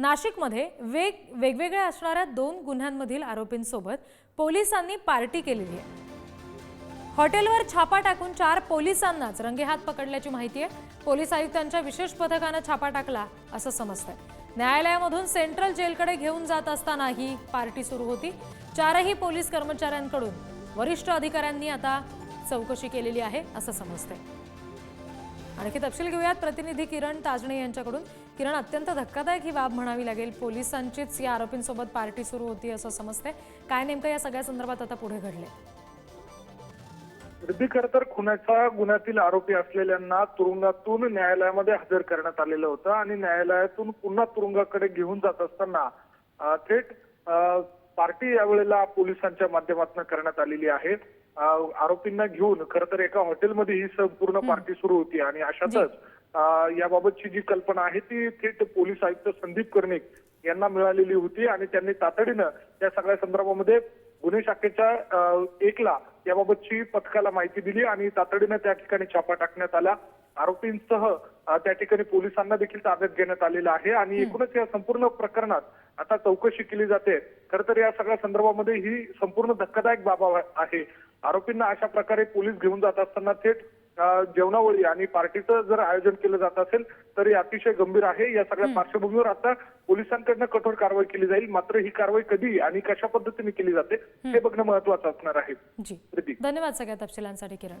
नाशिकमध्ये वेग वेगवेगळ्या असणाऱ्या दोन गुन्ह्यांमधील आरोपींसोबत पोलिसांनी पार्टी केलेली आहे. हॉटेलवर छापा टाकून चार पोलिसांनाच रंगेहात पकडल्याची माहिती आहे. पोलीस आयुक्तांच्या विशेष पथकानं छापा टाकला असं समजतंय. न्यायालयामधून सेंट्रल जेलकडे घेऊन जात असताना ही पार्टी सुरू होती. चारही पोलीस कर्मचाऱ्यांकडून वरिष्ठ अधिकाऱ्यांनी आता चौकशी केलेली आहे असं समजतंय. आणखी तपशील घेऊयात. प्रतिनिधी किरण ताजणे यांच्याकडून. किरण अत्यंत धक्कादायक ही बाब म्हणावी लागेल. पोलिसांचीच या आरोपींसोबत पार्टी सुरू होती असं समजते. काय नेमकं या सगळ्या संदर्भात आता पुढे घडले वृद्धी खर तर खुनाच्या गुन्ह्यातील आरोपी असलेल्यांना तुरुंगातून न्यायालयामध्ये हजर करण्यात आलेलं होतं आणि न्यायालयातून पुन्हा तुरुंगाकडे घेऊन जात असताना थेट पार्टी यावेळेला पोलिसांच्या माध्यमातून करण्यात आलेली आहे. आरोपींना घेऊन खर तर एका हॉटेलमध्ये ही संपूर्ण पार्टी सुरू होती आणि अशातच याबाबतची जी कल्पना आहे ती थेट पोलीस आयुक्त संदीप कर्णिक यांना मिळालेली होती आणि त्यांनी तातडीनं त्या सगळ्या संदर्भामध्ये गुन्हे शाखेच्या एकला याबाबतची पथकाला माहिती दिली आणि तातडीनं त्या ठिकाणी छापा टाकण्यात आला. आरोपींसह त्या ठिकाणी पोलिसांना देखील ताब्यात घेण्यात आलेलं आहे आणि एकूणच या संपूर्ण प्रकरणात आता चौकशी केली जाते. खर तर या सगळ्या संदर्भामध्ये ही संपूर्ण धक्कादायक बाब आहे. आरोपींना अशा प्रकारे पोलीस घेऊन जात असताना थेट जेवणावळी आणि पार्टीचं जर आयोजन केलं जात असेल तर हे अतिशय गंभीर आहे. या सगळ्या पार्श्वभूमीवर आता पोलिसांकडनं कठोर कारवाई केली जाईल. मात्र ही कारवाई कधी आणि कशा पद्धतीने केली जाते हे. बघणं महत्वाचं असणार आहे. धन्यवाद सगळ्या तपशिलांसाठी किरण.